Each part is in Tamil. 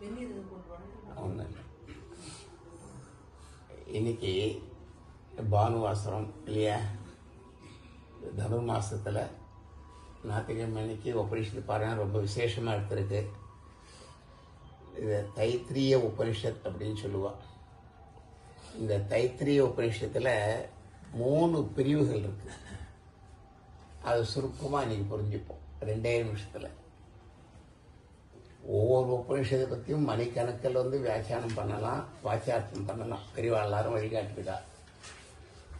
ஒன்றும் இன்னைக்கு பானுவாசரம் இல்லையா? தனு மாசத்துல ஞாயிற்றுக்கிழமை அன்னைக்கு உபனிஷத்து பாருங்க ரொம்ப விசேஷமாக எடுத்திருக்கு. இதை தைத்திரிய உபனிஷத் அப்படின்னு சொல்லுவாள் இந்த தைத்திரிய உபனிஷத்தில் மூணு பிரிவுகள் இருக்கு. அது சுருக்கமாக இன்னைக்கு புரிஞ்சுப்போம். ரெண்டே நிமிஷத்தில். ஒவ்வொரு உபநிஷத்தை பற்றியும் மணிக்கணக்கில் வந்து வியாக்கியானம் பண்ணலாம் வாக்கியார்த்தம் பண்ணலாம். பெரியவா எல்லாரும் வழிகாட்டுவிடா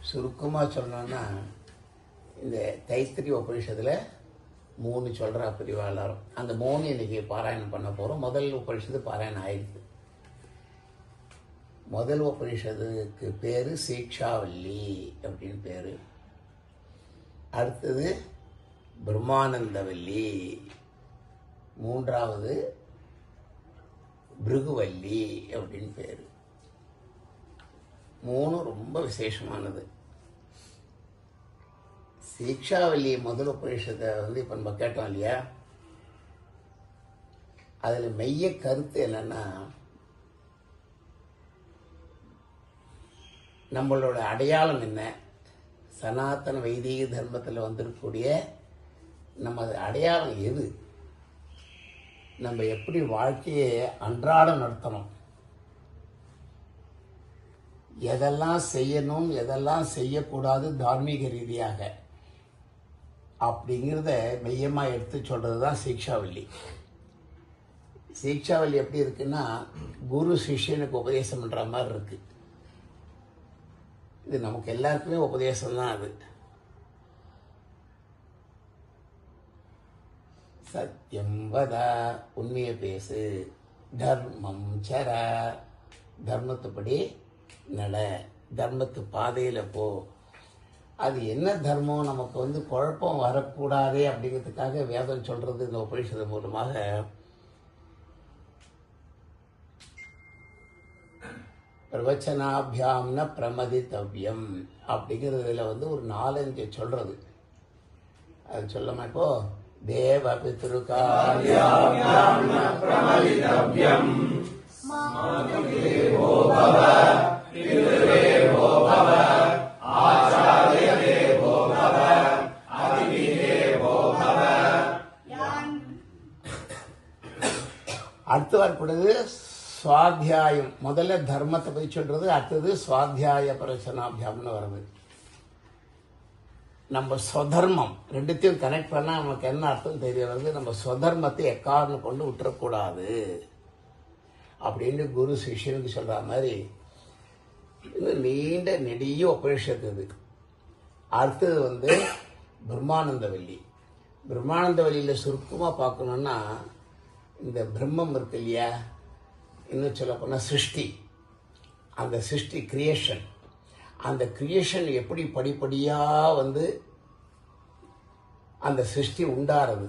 சுருக்கமாக சொல்லணும்னா இந்த தைத்திரி உபனிஷத்தில் மூணு சொல்கிறா பெரியவா எல்லாரும். அந்த மூணு இன்னைக்கு பாராயணம் பண்ண போகிறோம் முதல் உபநிஷத்து பாராயணம் ஆயிடுது முதல் உபநிஷத்துக்கு பேர் சீக்ஷாவல்லி அப்படின்னு பேர். அடுத்தது பிரம்மானந்தவல்லி. மூன்றாவது பிருகுவல்லி அப்படின்னு பேர். மூணும் ரொம்ப விசேஷமானது. சீக்ஷாவல்லி முதல் உபநிஷத்தை வந்து இப்போ நம்ம கேட்டோம் இல்லையா? அதில் மெய்ய கருத்து என்னன்னா நம்மளோட அடையாளம் என்ன? சனாதன வைதிக தர்மத்தில் வந்திருக்கக்கூடிய நமது அடையாளம் எது? நம்ம எப்படி வாழ்க்கையை அன்றாடம் நடத்தணும்? எதெல்லாம் செய்யணும் எதெல்லாம் செய்யக்கூடாது தார்மீக ரீதியாக? அப்படிங்கிறத மையமாக எடுத்து சொல்கிறது தான் சீக்ஷாவல்லி. சீக்ஷாவல்லி எப்படி இருக்குன்னா குரு சிஷ்யனுக்கு உபதேசம் பண்ணுற மாதிரி இருக்குது இது நமக்கு எல்லாருக்குமே உபதேசம் தான் அது. சத்தியம் வத உண்மையை பேசு. தர்மம் சர. தர்மத்துப்படி நட. தர்மத்து பாதையில் போ. அது என்ன தர்மம் நமக்கு வந்து குழப்பம் வரக்கூடாதே அப்படிங்கிறதுக்காக வேதம் சொல்கிறது இந்த உபனிஷத்து மூலமாக. பிரவச்சனாபியாம்ன பிரமதித்தவ்யம் அப்படிங்கிறதுல வந்து ஒரு நாலஞ்சு சொல்கிறது அது சொல்லமா தேவ பித்ருகாரியா அடுத்து வரக்கூடியது சுவாத்தியாயம். முதல்ல தர்மத்தை பற்றி சொல்றது அடுத்தது சுவாத்தியாய பிரச்சனாபியாம்னு வருது. நம்ம சொதர்மம் ரெண்டுத்தையும் கனெக்ட் பண்ணால் நமக்கு என்ன அர்த்தம் தெரிய வருது? நம்ம ஸ்வதர்மத்தை எக்காரணம் கொண்டு விட்டுறக்கூடாது. அப்படின்னு குரு சிஷியனுக்கு சொல்கிற மாதிரி நீண்ட நெடிய உபனிஷத்து இது. அடுத்தது வந்து பிரம்மானந்தவல்லி. பிரம்மானந்தவல்லியில் சுருக்கமாக பார்க்கணுன்னா இந்த பிரம்மம் இருக்கு இல்லையா? இன்னும் சொல்ல போனால் சிருஷ்டி. அந்த சிருஷ்டி கிரியேஷன் அந்த கிரியேஷன் எப்படி படிப்படியாக வந்து அந்த சிருஷ்டி உண்டாறது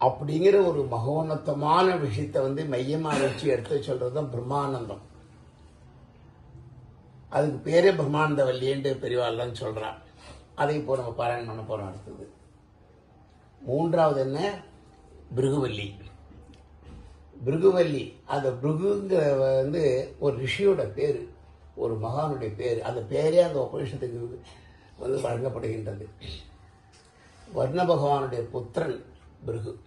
அப்படிங்கிற ஒரு மகோன்னதமான விஷயத்தை வந்து மையமாக வச்சு எடுத்து சொல்றது தான் பிரம்மானந்தம். அதுக்கு பேரே பிரம்மானந்த வல்லியன்ட்டு பெரியவாள்லாம் சொல்கிறான் அதை இப்போ நம்ம பாராயணம் பண்ண போகிறோம் அடுத்தது. மூன்றாவது என்ன? பிருகுவல்லி. பிருகுவல்லி. அந்த பிருகுங்கிற வந்து ஒரு ரிஷியோட பேர். ஒரு மகானுடைய பேர். அந்த பேரே அந்த உபநிஷத்துக்கு வந்து வழங்கப்படுகின்றது. வர்ண பகவானுடைய புத்திரன் பிருகு.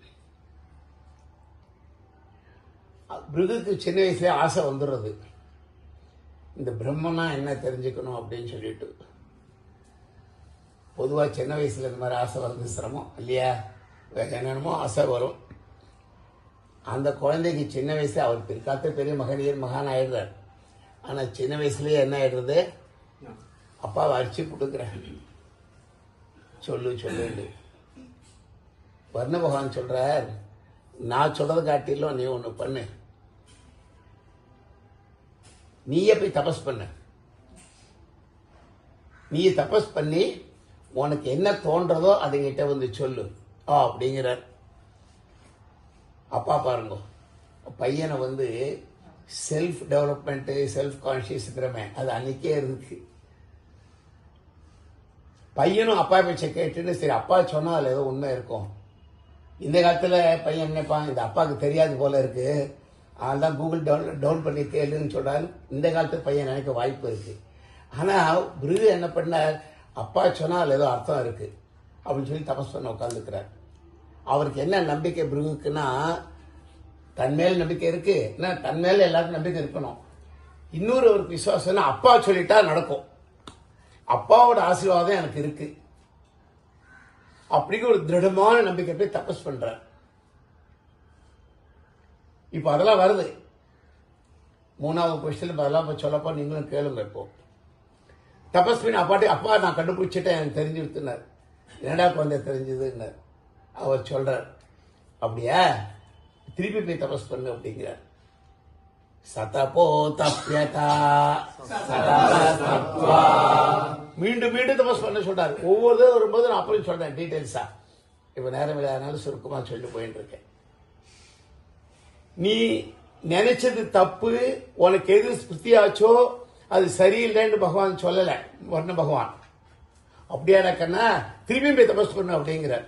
பிருகுக்கு சின்ன வயசுலேயே ஆசை வந்துடுறது. இந்த பிரம்மனா என்ன தெரிஞ்சுக்கணும் அப்படின்னு சொல்லிட்டு. பொதுவாக சின்ன வயசில் இந்த மாதிரி ஆசை வர்றது சிரமம் இல்லையா? வேற என்னென்னமோ ஆசை வரும். அந்த குழந்தைக்கு சின்ன வயசுல அவர் பிற்காலத்து பெரிய மகனியர் மகான் ஆயிடுறார் ஆனால் சின்ன வயசுலேயே என்ன ஆயிடுறது? அப்பாவை அடிச்சு கொடுக்குறேன் சொல்லு சொல்லு. வர்ண பகவான் சொல்கிறார் நான் சொல்கிறத காட்டிலும் நீ ஒன்று பண்ணு. நீயே போய் தபஸ் பண்ணு. நீ தபஸ் பண்ணி உனக்கு என்ன தோன்றதோ அதுங்கிட்ட வந்து சொல்லு. ஆ அப்படிங்கிறார். அப்பா பாருங்க பையனை வந்து செல்ஃப் டெவலப்மெண்ட்டு செல்ஃப் கான்சியஸ்ங்கிறமே அது அன்னைக்கே இருக்கு. பையனும் அப்பா பேச்சை கேட்டுட்டு சரி அப்பா சொன்னால் அதில் ஏதோ உண்மை இருக்கும். இந்த காலத்தில் பையன் நினைப்பான் இந்த அப்பாவுக்கு தெரியாது போல இருக்கு. அதெல்லாம் கூகுள் டவுன் டவுன் பண்ணி கேளுன்னு சொன்னால் இந்த காலத்து பையன் நினைக்க வாய்ப்பு இருக்கு. ஆனால் பிருகு என்ன பண்ணார்? அப்பா சொன்னால் அதில் ஏதோ அர்த்தம் இருக்கு. அப்படின்னு சொல்லி தபஸ் பண்ண உட்காந்துக்கிறார் அவருக்கு என்ன நம்பிக்கை பிருகுக்குன்னா தன் மேல் நம்பிக்கை இருக்கு. என்ன? தன் மேல எல்லாருக்கும் நம்பிக்கை இருக்கணும். இன்னொரு ஒரு விசுவாசம்னா அப்பா சொல்லிட்டா நடக்கும். அப்பாவோட ஆசீர்வாதம் எனக்கு இருக்கு. அப்படிங்கிற ஒரு திருடமான நம்பிக்கை போய் தபஸ் பண்றார். இப்போ அதெல்லாம் வருது. மூணாவது கொஸ்டின் அதெல்லாம் இப்போ சொல்லப்போ நீங்களும் கேளுங்க இப்போ. தபஸ்வின் பண்ணி அப்பாட்டி அப்பா நான் கண்டுபிடிச்சிட்டேன் எனக்கு தெரிஞ்சு விடுத்துனார் என்னடா குழந்தை தெரிஞ்சதுன்னார். அவர் சொல்றார் அப்படியா? திருப்பி போய் தபஸ் பண்ணு அப்படிங்கிறார். சதபோ தப்யதா மீண்டும் மீண்டும் தபஸ் பண்ண சொல்றாரு. ஒவ்வொரு வரும்போது நான் அப்புறம் சொல்றேன் டீட்டெயில்ஸா? இப்ப நேரம் இல்லாதனால சுருக்கமா சொல்லி போயிட்டு இருக்கேன். நீ நினைச்சது தப்பு உனக்கு எது ஸ்பிருத்தியாச்சோ அது சரியில்லைன்னு பகவான் சொல்லல வர்ண பகவான். அப்படியா கண்ணா திரும்பி போய் தபஸ் பண்ணு அப்படிங்கிறார்.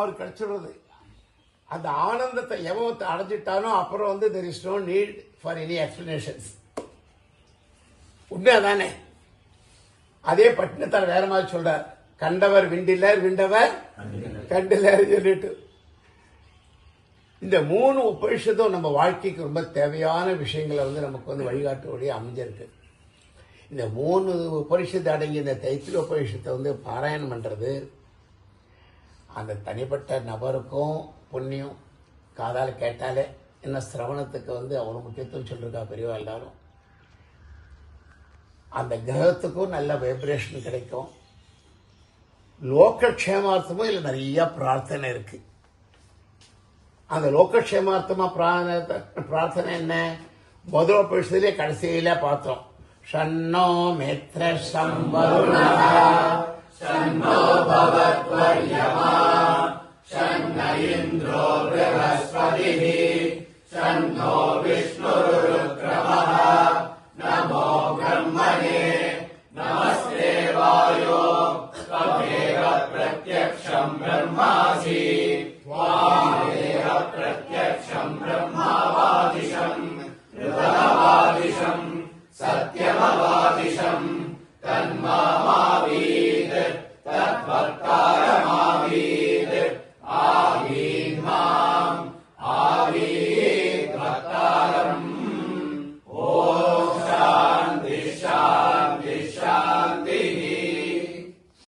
அவர் கிடைச்சிடுறது. அந்த ஆனந்தத்தை எவத்தை அடைஞ்சிட்டானோ அப்புறம் வந்து there is no need for any explanations உண்மையாதானே? அதே பட்டினத்தார் வேற மாதிரி சொல்றார். கண்டவர் விண்டிலர் விண்டவர் கண்டிலர் சொல்லிட்டு. இந்த மூணு உபனிஷத்தும் நம்ம வாழ்க்கைக்கு ரொம்ப தேவையான விஷயங்களை வந்து நமக்கு வந்து வழிகாட்டு வழியாக அமைஞ்சிருக்கு. இந்த மூணு உபனிஷத்து அடங்கிய இந்த தைத்திரிய உபனிஷத்தை வந்து பாராயணம் பண்ணுறது அந்த தனிப்பட்ட நபருக்கும் புண்ணியம் காதால் கேட்டாலே என்ன சிரவணத்துக்கு வந்து அவ்வளோ முக்கியத்துவம் சொல்லிருக்கா பெரியவா எல்லாரும்? அந்த கிரகத்துக்கும் நல்ல வைப்ரேஷன் கிடைக்கும். லோகக்ஷேமார்த்தமும் இதில் நிறையா பிரார்த்தனை இருக்குது அந்த லோகக்ஷேமார்த்தமா பிரார்த்தனை பிரார்த்தனை என்ன? முதல் பரிசுலேயே கடைசியில பார்த்தோம். ஷன்னோ மேத்ர சம்பருணா. ஷன்னோ